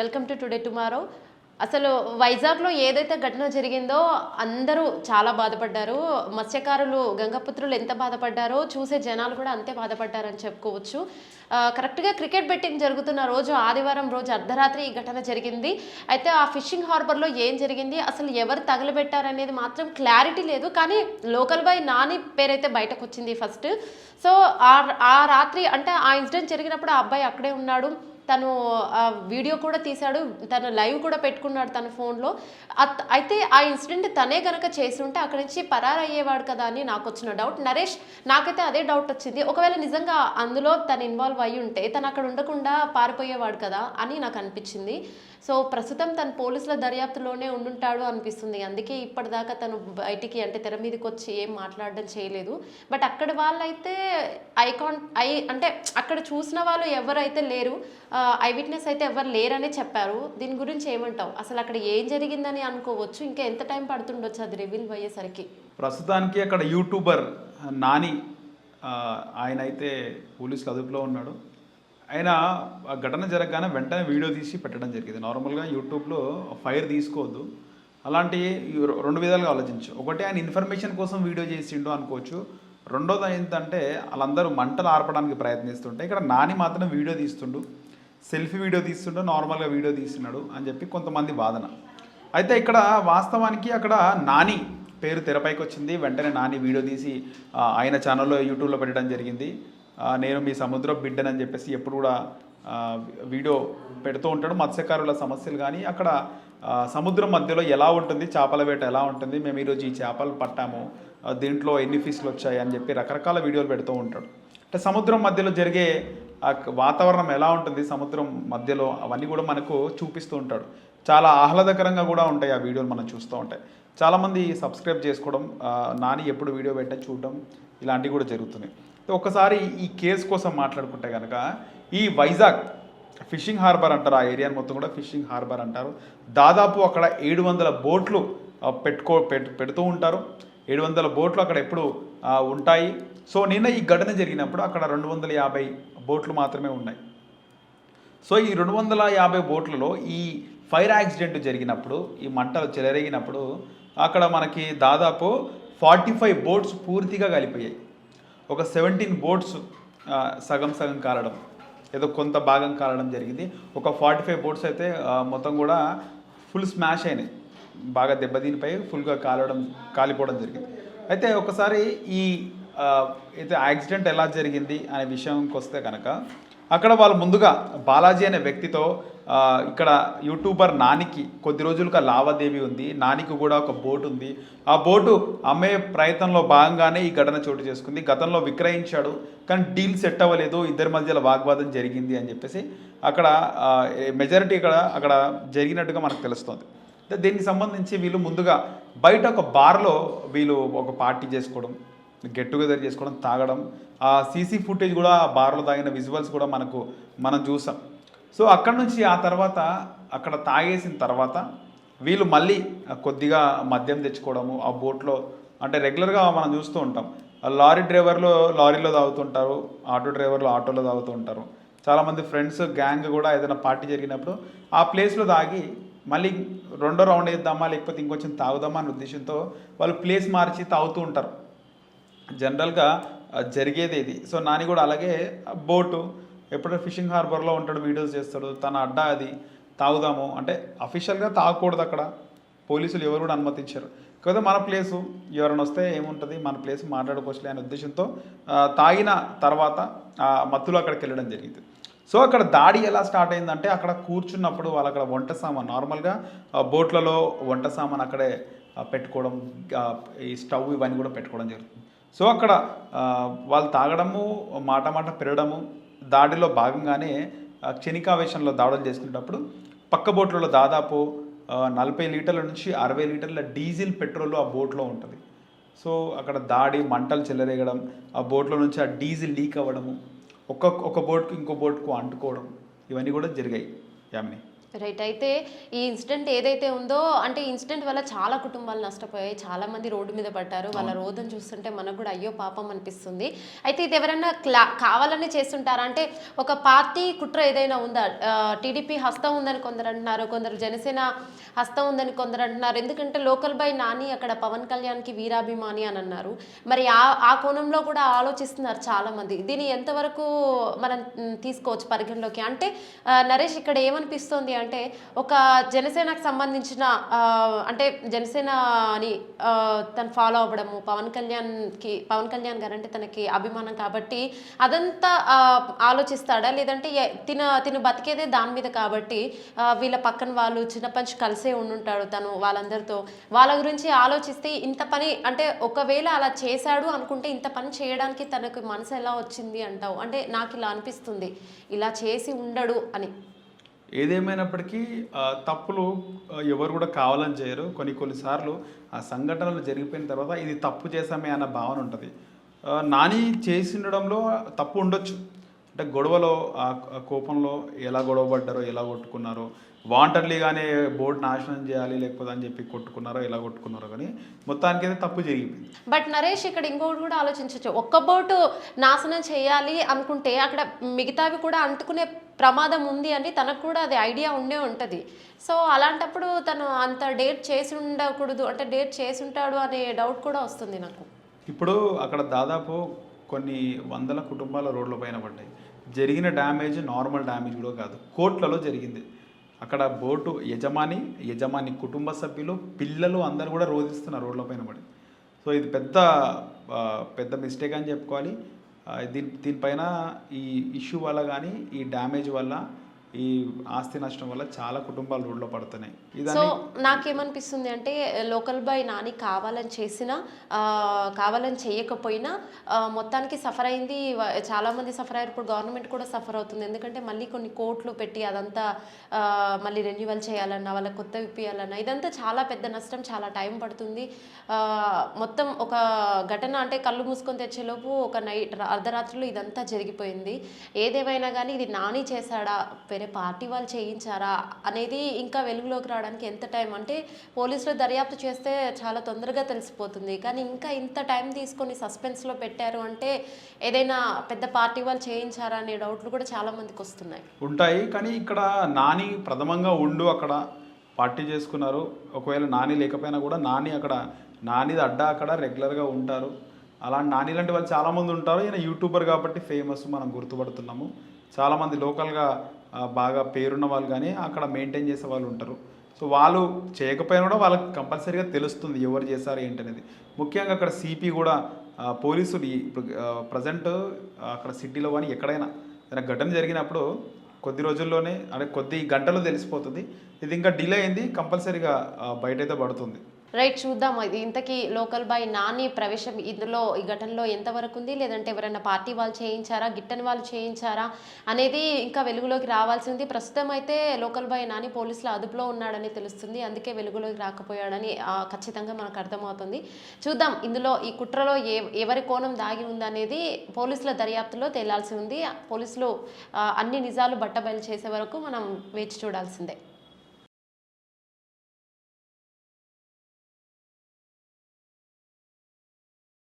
Welcome to today tomorrow. అసలు వైజాగ్లో ఏదైతే ఘటన జరిగిందో అందరూ చాలా బాధపడ్డారు. మత్స్యకారులు గంగపుత్రులు ఎంత బాధపడ్డారో చూసే జనాలు కూడా అంతే బాధపడ్డారని చెప్పుకోవచ్చు. కరెక్ట్గా క్రికెట్ బెట్టింగ్ జరుగుతున్న రోజు ఆదివారం రోజు అర్ధరాత్రి ఈ ఘటన జరిగింది. అయితే ఆ ఫిషింగ్ హార్బర్లో ఏం జరిగింది? అసలు ఎవరు తగలబెట్టారనేది మాత్రం క్లారిటీ లేదు. కానీ లోకల్ బాయ్ నాని పేరైతే బయటకు వచ్చింది ఫస్ట్. సో ఆ ఆ రాత్రి అంటే ఆ ఇన్సిడెంట్ జరిగినప్పుడు ఆ అబ్బాయి అక్కడే ఉన్నాడు. తను ఆ వీడియో కూడా తీశాడు తను లైవ్ కూడా పెట్టుకున్నాడు తన ఫోన్లో. అత్- అయితే ఆ ఇన్సిడెంట్ తనే గనక చేసి ఉంటే అక్కడి నుంచి పరారయ్యేవాడు కదా అని నాకు వచ్చిన డౌట్. నరేష్ నాకైతే అదే డౌట్ వచ్చింది. ఒకవేళ నిజంగా అందులో తను ఇన్వాల్వ్ అయ్యి ఉంటే తను అక్కడ ఉండకుండా పారిపోయేవాడు కదా అని నాకు అనిపించింది. సో ప్రస్తుతం తను పోలీసుల దర్యాప్తులోనే ఉండుంటాడు అనిపిస్తుంది. అందుకే ఇప్పటిదాకా తను బయటికి అంటే తెర మీదకి వచ్చి ఏం మాట్లాడడం చేయలేదు. బట్ అక్కడ వాళ్ళైతే ఐకాన్ ఐ అంటే అక్కడ చూసిన వాళ్ళు ఎవరైతే లేరు ఐ విట్నెస్ అయితే ఎవరు లేరనే చెప్పారు. దీని గురించి ఏమంటావు? అసలు అక్కడ ఏం జరిగిందని అనుకోవచ్చు. ఇంకా ఎంత టైం పడుతుండొచ్చు అది రివీల్ అయ్యేసరికి? ప్రస్తుతానికి అక్కడ యూట్యూబర్ నాని ఆయన అయితే పోలీసులు అదుపులో ఉన్నాడు. ఆయన ఆ ఘటన జరగగానే వెంటనే వీడియో తీసి పెట్టడం జరిగింది. నార్మల్గా యూట్యూబ్లో ఫైర్ తీసుకోవద్దు. అలాంటి రెండు విధాలుగా ఆలోచించు. ఒకటి ఆయన ఇన్ఫర్మేషన్ కోసం వీడియో చేసిండు అనుకోవచ్చు. రెండోది ఏంటంటే వాళ్ళందరూ మంటలు ఆర్పడానికి ప్రయత్నిస్తుంటే ఇక్కడ నాని మాత్రం వీడియో తీస్తుండు. సెల్ఫీ వీడియో తీస్తుండు నార్మల్గా వీడియో తీస్తున్నాడు అని చెప్పి కొంతమంది వాదన. అయితే ఇక్కడ వాస్తవానికి అక్కడ నాని పేరు తెరపైకి వచ్చింది. వెంటనే నాని వీడియో తీసి ఆయన ఛానల్లో యూట్యూబ్లో పెట్టడం జరిగింది. నేను మీ సముద్ర బిడ్డనని చెప్పేసి ఎప్పుడు కూడా వీడియో పెడుతూ ఉంటాడు. మత్స్యకారుల సమస్యలు కానీ అక్కడ సముద్రం మధ్యలో ఎలా ఉంటుంది చేపల వేట ఎలా ఉంటుంది మేము ఈరోజు ఈ చేపలు పట్టాము దీంట్లో ఎన్ని ఫిష్లు వచ్చాయి అని చెప్పి రకరకాల వీడియోలు పెడుతూ ఉంటాడు. అంటే సముద్రం మధ్యలో జరిగే వాతావరణం ఎలా ఉంటుంది సముద్రం మధ్యలో అవన్నీ కూడా మనకు చూపిస్తూ ఉంటాడు. చాలా ఆహ్లాదకరంగా కూడా ఉంటాయి ఆ వీడియోలు మనం చూస్తూ ఉంటాయి చాలామంది సబ్స్క్రైబ్ చేసుకోవడం నాని ఎప్పుడు వీడియో పెట్టే చూడడం ఇలాంటివి కూడా జరుగుతున్నాయి. ఒకసారి ఈ కేసు కోసం మాట్లాడుకుంటే కనుక ఈ వైజాగ్ ఫిషింగ్ హార్బర్ అంటారు ఆ ఏరియా మొత్తం కూడా ఫిషింగ్ హార్బర్ అంటారు. దాదాపు అక్కడ ఏడు వందల బోట్లు పెట్టుకో పెడుతూ ఉంటారు. ఏడు వందల బోట్లు అక్కడ ఎప్పుడు ఉంటాయి. సో నిన్న ఈ ఘటన జరిగినప్పుడు అక్కడ రెండు వందల యాభై బోట్లు మాత్రమే ఉన్నాయి. సో ఈ రెండు వందల యాభై బోట్లలో ఈ ఫైర్ యాక్సిడెంట్ జరిగినప్పుడు ఈ మంటలు చెలరేగినప్పుడు అక్కడ మనకి దాదాపు ఫార్టీ ఫైవ్ బోట్స్ పూర్తిగా కలిపోయాయి. ఒక సెవెంటీన్ బోట్స్ సగం సగం కాలడం ఏదో కొంత భాగం కాలడం జరిగింది. ఒక ఫార్టీ ఫైవ్ బోట్స్ అయితే మొత్తం కూడా ఫుల్ స్మాష్ అయినాయి. బాగా దెబ్బతినిపై ఫుల్గా కాలడం కాలిపోవడం జరిగింది. అయితే ఒకసారి ఈ అయితే యాక్సిడెంట్ ఎలా జరిగింది అనే విషయంకి వస్తే కనుక అక్కడ వాళ్ళు ముందుగా బాలాజీ అనే వ్యక్తితో ఇక్కడ యూట్యూబర్ నానికి కొద్ది రోజులుగా లావాదేవీ ఉంది. నానికి కూడా ఒక బోటు ఉంది. ఆ బోటు అమ్మే ప్రయత్నంలో భాగంగానే ఈ ఘటన చోటు చేసుకుంది. గతంలో విక్రయించాడు కానీ డీల్ సెట్ అవ్వలేదు. ఇద్దరి మధ్యలో వాగ్వాదం జరిగింది అని చెప్పేసి అక్కడ మెజారిటీ ఇక్కడ అక్కడ జరిగినట్టుగా మనకు తెలుస్తుంది. దీనికి సంబంధించి వీళ్ళు ముందుగా బయట ఒక బార్లో వీళ్ళు ఒక పార్టీ చేసుకోవడం గెట్ టుగెదర్ చేసుకోవడం తాగడం ఆ సీసీ ఫుటేజ్ కూడా ఆ బార్లో తాగిన విజువల్స్ కూడా మనకు మనం చూసాం. సో అక్కడ నుంచి ఆ తర్వాత అక్కడ తాగేసిన తర్వాత వీళ్ళు మళ్ళీ కొద్దిగా మద్యం తెచ్చుకోవడము ఆ బోట్లో అంటే రెగ్యులర్గా మనం చూస్తూ ఉంటాం. ఆ లారీ డ్రైవర్లు లారీలో తాగుతుంటారు ఆటో డ్రైవర్లు ఆటోలో తాగుతూ ఉంటారు చాలామంది ఫ్రెండ్స్ గ్యాంగ్ కూడా ఏదైనా పార్టీ జరిగినప్పుడు ఆ ప్లేస్లో తాగి మళ్ళీ రెండో రౌండ్ వేద్దామా లేకపోతే ఇంకొంచెం తాగుదామా అనే ఉద్దేశంతో వాళ్ళు ప్లేస్ మార్చి తాగుతూ ఉంటారు. జనరల్గా జరిగేది ఇది. సో నాని కూడా అలాగే బోటు ఎప్పుడో ఫిషింగ్ హార్బర్లో ఉంటాడు వీడియోస్ చేస్తాడు తన అడ్డా అది తాగుదాము. అంటే అఫీషియల్గా తాగకూడదు అక్కడ. పోలీసులు ఎవరు కూడా అనుమతించారు. కాకపోతే మన ప్లేసు ఎవరైనా వస్తే ఏముంటుంది? మన ప్లేస్ మాట్లాడుకోవచ్చులే అనే ఉద్దేశంతో తాగిన తర్వాత ఆ మత్తులో అక్కడికి వెళ్ళడం జరిగింది. సో అక్కడ దాడి ఎలా స్టార్ట్ అయిందంటే అక్కడ కూర్చున్నప్పుడు వాళ్ళు అక్కడ వంట సామాన్ నార్మల్గా బోట్లలో వంట సామాన్ అక్కడే పెట్టుకోవడం ఈ స్టవ్ ఇవన్నీ కూడా పెట్టుకోవడం జరుగుతుంది. సో అక్కడ వాళ్ళు తాగడము మాట మాట పెరగడము దాడిలో భాగంగానే క్షణికావేశంలో దాడులు చేసుకునేటప్పుడు పక్క బోట్లలో దాదాపు నలభై లీటర్ల నుంచి అరవై లీటర్ల డీజిల్ పెట్రోల్ ఆ బోట్లో ఉంటుంది. సో అక్కడ దాడి మంటలు చెలరేగడం ఆ బోట్లో నుంచి ఆ డీజిల్ లీక్ అవ్వడము ఒక్కొక్క ఒక బోట్కు ఇంకో బోట్కు అంటుకోవడం ఇవన్నీ కూడా జరిగాయి యామిని. రైట్ అయితే ఈ ఇన్సిడెంట్ ఏదైతే ఉందో అంటే ఇన్సిడెంట్ వల్ల చాలా కుటుంబాలు నష్టపోయాయి. చాలా మంది రోడ్డు మీద పడ్డారు. వాళ్ళ రోదం చూస్తుంటే మనకు కూడా అయ్యో పాపం అనిపిస్తుంది. అయితే ఇది ఎవరైనా క్లా కావాలని చేస్తుంటారా? అంటే ఒక పార్టీ కుట్ర ఏదైనా ఉందా? టీడీపీ హస్తం ఉందని కొందరు అంటున్నారు. కొందరు జనసేన హస్తం ఉందని కొందరు అంటున్నారు. ఎందుకంటే లోకల్ బై నాని అక్కడ పవన్ కళ్యాణ్కి వీరాభిమాని అని అన్నారు. మరి ఆ ఆ కోణంలో కూడా ఆలోచిస్తున్నారు చాలా మంది. దీన్ని ఎంతవరకు మనం తీసుకోవచ్చు పరిగణలోకి? అంటే నరేష్ ఇక్కడ ఏమనిపిస్తోంది అంటే ఒక జనసేనకు సంబంధించిన అంటే జనసేన అని తను ఫాలో అవ్వడము పవన్ కళ్యాణ్కి పవన్ కళ్యాణ్ గారు అంటే తనకి అభిమానం కాబట్టి అదంతా ఆలోచిస్తాడా? లేదంటే తిన తిను బతికేదే దాని మీద కాబట్టి వీళ్ళ పక్కన వాళ్ళు చిన్నపంచి కలిసే ఉండుంటాడు తను వాళ్ళందరితో. వాళ్ళ గురించి ఆలోచిస్తే ఇంత పని అంటే ఒకవేళ అలా చేశాడు అనుకుంటే ఇంత పని చేయడానికి తనకు మనసు ఎలా వచ్చింది అంటావు? అంటే నాకు ఇలా అనిపిస్తుంది. ఇలా చేసి ఉండడు అని. ఏదేమైనప్పటికీ తప్పులు ఎవరు కూడా కావాలని చేయరు. కొన్ని కొన్నిసార్లు ఆ సంఘటనలు జరిగిపోయిన తర్వాత ఇది తప్పు చేసామే అన్న భావన ఉంటుంది. నాని చేసి ఉండడంలో తప్పు ఉండొచ్చు. అంటే గొడవలో ఆ కోపంలో ఎలా గొడవ పడ్డారో ఎలా కొట్టుకున్నారో వాంటర్లీగానే బోర్డు నాశనం చేయాలి లేకపోతే అని చెప్పి కొట్టుకున్నారో ఎలా కొట్టుకున్నారో కానీ మొత్తానికి అయితే తప్పు జరిగిపోయింది. బట్ నరేష్ ఇక్కడ ఇంకోటి కూడా ఆలోచించవచ్చు ఒక్క బోటు నాశనం చేయాలి అనుకుంటే అక్కడ మిగతావి కూడా అంటుకునే ప్రమాదం ఉంది అని తనకు కూడా అది ఐడియా ఉండే ఉంటుంది. సో అలాంటప్పుడు తను అంత డేట్ చేసి ఉండకూడదు అంటే డేట్ చేసి ఉంటాడు అనే డౌట్ కూడా వస్తుంది నాకు. ఇప్పుడు అక్కడ దాదాపు కొన్ని వందల కుటుంబాల రోడ్ల పైన పడ్డాయి. జరిగిన డ్యామేజ్ నార్మల్ డ్యామేజ్ కూడా కాదు కోట్లలో జరిగింది. అక్కడ బోటు యజమాని యజమాని కుటుంబ సభ్యులు పిల్లలు అందరూ కూడా రోధిస్తున్నారు రోడ్ల పైన పడి. సో ఇది పెద్ద పెద్ద మిస్టేక్ అని చెప్పుకోవాలి. దీని దీనిపైన ఈ ఇష్యూ వల్ల కానీ ఈ డ్యామేజ్ వల్ల ఈ ఆస్తి నష్టం వల్ల చాలా కుటుంబాలు రోడ్లో పడుతున్నాయి. సో నాకేమనిపిస్తుంది అంటే లోకల్ బాయ్ నాని కావాలని చేసినా కావాలని చేయకపోయినా మొత్తానికి సఫర్ అయింది చాలామంది సఫర్ అయ్యారు. ఇప్పుడు గవర్నమెంట్ కూడా సఫర్ అవుతుంది. ఎందుకంటే మళ్ళీ కొన్ని కోట్లు పెట్టి అదంతా మళ్ళీ రెన్యువల్ చేయాలన్నా వాళ్ళకి కొత్త విప్పియాలన్నా ఇదంతా చాలా పెద్ద నష్టం. చాలా టైం పడుతుంది. మొత్తం ఒక ఘటన అంటే కళ్ళు మూసుకొని తెచ్చేలోపు ఒక నైట్ అర్ధరాత్రిలో ఇదంతా జరిగిపోయింది. ఏదేమైనా కానీ ఇది నాని చేశాడా వేరే పార్టీ వాళ్ళు చేయించారా అనేది ఇంకా వెలుగులోకి రావడానికి ఎంత టైం? అంటే పోలీసులు దర్యాప్తు చేస్తే చాలా తొందరగా తెలిసిపోతుంది. కానీ ఇంకా ఇంత టైం తీసుకొని సస్పెన్స్లో పెట్టారు అంటే ఏదైనా పెద్ద పార్టీ వాళ్ళు చేయించారా అనే డౌట్లు కూడా చాలామందికి వస్తున్నాయి. ఉంటాయి. కానీ ఇక్కడ నాని ప్రథమంగా ఉండు అక్కడ పార్టీ చేసుకున్నారు. ఒకవేళ నాని లేకపోయినా కూడా నాని అక్కడ నానిది అడ్డా అక్కడ రెగ్యులర్గా ఉంటారు. అలాంటి నాని లాంటి వాళ్ళు చాలామంది ఉంటారు. ఈయన యూట్యూబర్ కాబట్టి ఫేమస్ మనం గుర్తుపడుతున్నాము. చాలామంది లోకల్గా బాగా పేరున్న వాళ్ళు కానీ అక్కడ మెయింటైన్ చేసే వాళ్ళు ఉంటారు. సో వాళ్ళు చేయకపోయినా కూడా వాళ్ళకి కంపల్సరీగా తెలుస్తుంది ఎవరు చేశారు ఏంటనేది. ముఖ్యంగా అక్కడ సిపి కూడా పోలీసులు ఇప్పుడు ప్రజెంట్ అక్కడ సిటీలో కానీ ఎక్కడైనా ఏదైనా ఘటన జరిగినప్పుడు కొద్ది రోజుల్లోనే అంటే కొద్ది గంటలు తెలిసిపోతుంది. ఇది ఇంకా డిలే అయింది కంపల్సరీగా బయటైతే పడుతుంది. రైట్ చూద్దాం. ఇది ఇంతకీ లోకల్ బాయ్ నాని ప్రవేశం ఇందులో ఈ ఘటనలో ఎంతవరకు ఉంది లేదంటే ఎవరైనా పార్టీ వాళ్ళు చేయించారా? గిట్టని వాళ్ళు చేయించారా? అనేది ఇంకా వెలుగులోకి రావాల్సి ఉంది ప్రస్తుతం అయితే లోకల్ బాయ్ నాని పోలీసుల అదుపులో ఉన్నాడని తెలుస్తుంది. అందుకే వెలుగులోకి రాకపోయాడని ఖచ్చితంగా మనకు అర్థమవుతుంది. చూద్దాం ఇందులో ఈ కుట్రలో ఏ ఎవరి కోణం దాగి ఉందనేది పోలీసుల దర్యాప్తులో తేలాల్సి ఉంది. పోలీసులు అన్ని నిజాలు బట్టబయలు చేసే వరకు మనం వేచి చూడాల్సిందే.